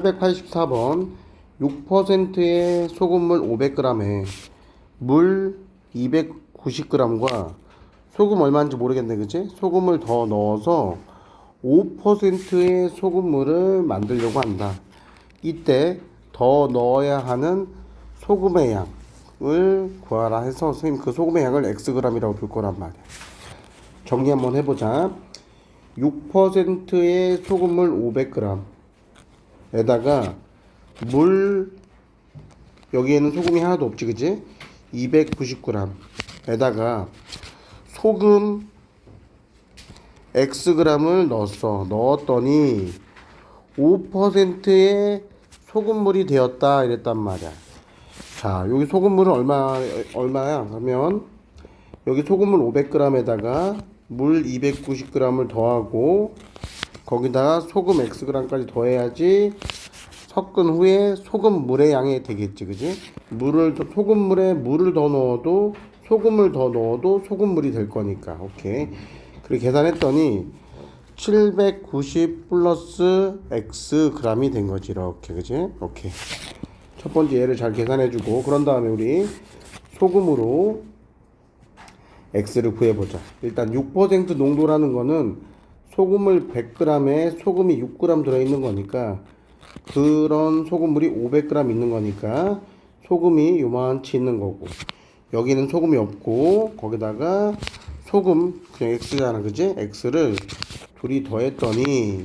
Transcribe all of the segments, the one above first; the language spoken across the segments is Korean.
884번 6%의 소금물 500g에 물 290g과 소금 얼마인지 모르겠네 그치? 소금을 더 넣어서 5%의 소금물을 만들려고 한다. 이때 더 넣어야 하는 소금의 양을 구하라 해서 선생님 그 소금의 양을 xg이라고 볼 거란 말이야. 정리 한번 해보자. 6%의 소금물 500g 에다가 물 여기에는 소금이 하나도 없지 그지 290g 에다가 소금 xg을 넣었어. 넣었더니 5%의 소금물이 되었다 이랬단 말이야. 자 여기 소금물은 얼마 얼마야? 그러면 여기 소금물 500g에다가 물 290g을 더하고 거기다가 소금 xg까지 더해야지 섞은 후에 소금 물의 양이 되겠지 그지? 물을 더- 소금 물에 물을 더 넣어도 소금을 더 넣어도 소금물이 될 거니까. 오케이. 그렇게 계산했더니 790 플러스 x g이 된 거지 이렇게 그지? 오케이. 첫 번째 얘를 잘 계산해 주고 그런 다음에 우리 소금으로 x를 구해보자. 일단 6% 농도라는 거는 소금을 100g에 소금이 6g 들어있는 거니까 그런 소금물이 500g 있는 거니까 소금이 요만치 있는 거고 여기는 소금이 없고 거기다가 소금 그냥 x잖아 그지? X를 둘이 더했더니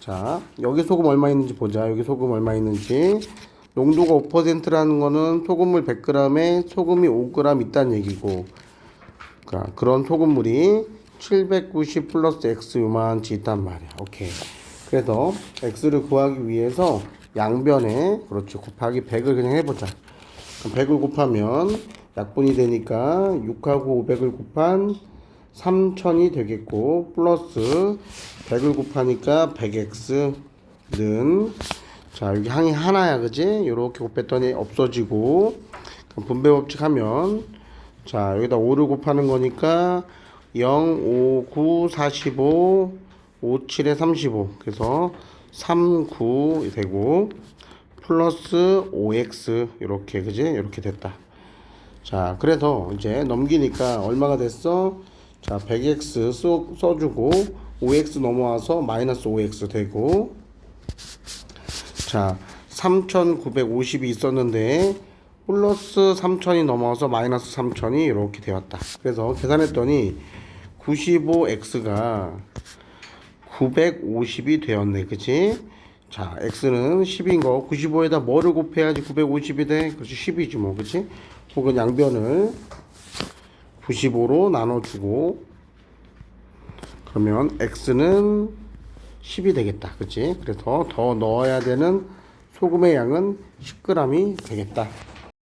자 여기 소금 얼마 있는지 보자. 여기 소금 얼마 있는지. 농도가 5%라는 거는 소금물 100g에 소금이 5g 있다는 얘기고. 자, 그런 소금물이 790 플러스 x 요만치 있단 말이야. 오케이. 그래서 x를 구하기 위해서 양변에 그렇지 곱하기 100을 그냥 해보자. 그럼 100을 곱하면 약분이 되니까 6하고 500을 곱한 3000이 되겠고 플러스 100을 곱하니까 100x는 자 여기 항이 하나야 그지? 요렇게 곱했더니 없어지고 그럼 분배 법칙 하면 자 여기다 5를 곱하는 거니까 0, 5, 9, 45, 5, 7에 35 그래서 3, 9 되고 플러스 5x 이렇게 그지? 이렇게 됐다. 자 그래서 이제 넘기니까 얼마가 됐어? 자 100x 써, 써주고 5x 넘어와서 마이너스 5x 되고. 자 3950이 있었는데 플러스 3000이 넘어서 마이너스 3000이 이렇게 되었다. 그래서 계산했더니 95x가 950이 되었네. 그치? 자, x는 10인 거. 95에다 뭐를 곱해야지 950이 돼? 그렇지, 10이지 뭐. 그치? 혹은 양변을 95로 나눠주고 그러면 x는 10이 되겠다. 그치? 그래서 더 넣어야 되는 소금의 양은 10g이 되겠다.